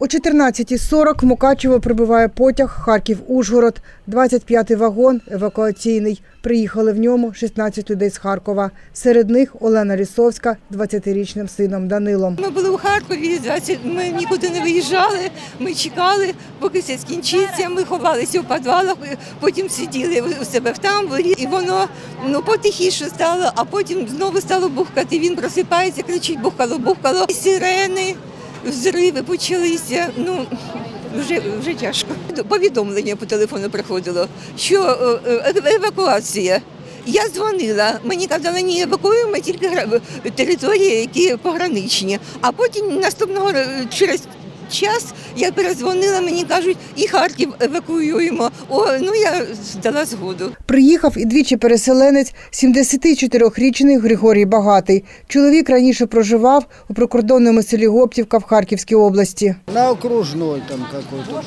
О 14.40 в Мукачево прибуває потяг Харків-Ужгород. 25-й вагон евакуаційний. Приїхали в ньому 16 людей з Харкова. Серед них Олена Лісовська з 20-річним сином Данилом. Ми були у Харкові, 20, ми нікуди не виїжджали, ми чекали, поки все скінчиться. Ми ховалися у підвалах, потім сиділи у себе в тамбурі, і воно ну, потихіше стало, а потім знову стало бухкати. Він просипається, кричить бухкало, бухкало. Сирени, взриви почалися. Ну, вже, вже тяжко. Повідомлення по телефону приходило, що е, е, евакуація. Я дзвонила, мені казали, ні, евакуюємо тільки території, які пограничні. А потім наступного через час я перезвонила, мені кажуть, і Харків евакуюємо. О, ну я дала згоду. Приїхав і двічі переселенець 74-річний Григорій Багатий. Чоловік раніше проживав у прикордонному селі Гоптівка в Харківській області. На окружной там какой-то.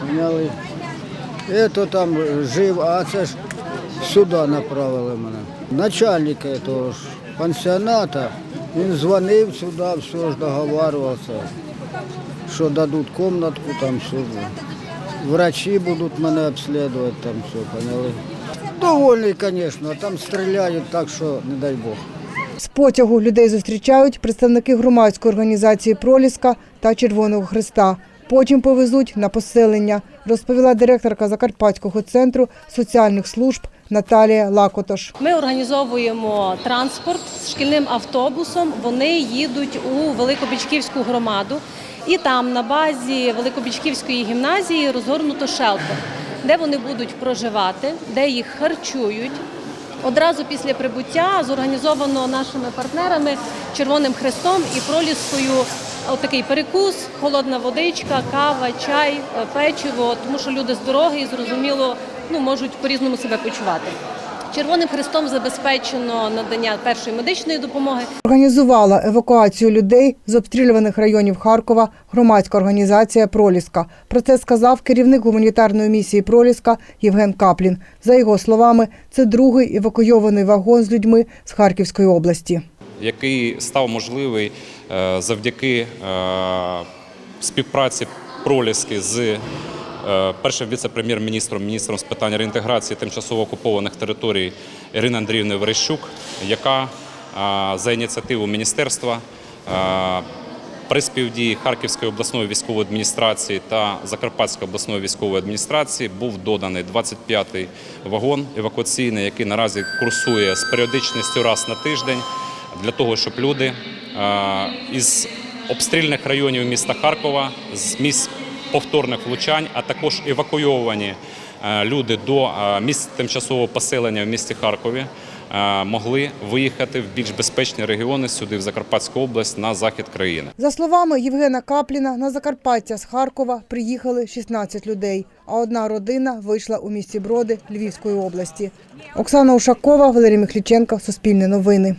Поняли? Это там жив, а це ж сюди направили мене. Начальник этого ж пансіоната, він дзвонив сюди, все ж договарювався, що дадуть комнатку, там все. Врачі будуть мене обслідувати, там все, поняли? Довольний, звісно, там стріляють так, що не дай Бог. З потягу людей зустрічають представники громадської організації Проліска та Червоного Христа. Потім повезуть на поселення, розповіла директорка Закарпатського центру соціальних служб Наталія Лакотош. Ми організовуємо транспорт з шкільним автобусом. Вони їдуть у Великобічківську громаду, і там на базі Великобічківської гімназії розгорнуто шелтер, де вони будуть проживати, де їх харчують. Одразу після прибуття зорганізовано нашими партнерами Червоним Хрестом і проліскою отакий перекус, холодна водичка, кава, чай, е, печиво, тому що люди з дороги і зрозуміло ну, можуть по-різному себе почувати. Червоним Хрестом забезпечено надання першої медичної допомоги. Організувала евакуацію людей з обстрілюваних районів Харкова громадська організація Проліска. Про це сказав керівник гуманітарної місії Проліска Євген Каплін. За його словами, це другий евакуйований вагон з людьми з Харківської області. Який став можливий е, завдяки е, співпраці проліски з е, першим віце-прем'єр-міністром, міністром з питань реінтеграції тимчасово окупованих територій Ірини Андріївни Верещук, яка за ініціативу міністерства при співдії Харківської обласної військової адміністрації та Закарпатської обласної військової адміністрації був доданий 25-й вагон евакуаційний, який наразі курсує з періодичністю раз на тиждень для того, щоб люди е, із обстрільних районів міста Харкова, з місць повторних влучань, а також евакуйовані е, люди до е, місць тимчасового поселення в місті Харкові. Могли виїхати в більш безпечні регіони сюди, в Закарпатську область, на захід країни. За словами Євгена Капліна, на Закарпаття з Харкова приїхали 16 людей, а одна родина вийшла у місті Броди Львівської області. Оксана Ушакова, Валерій Михліченко, Суспільне новини.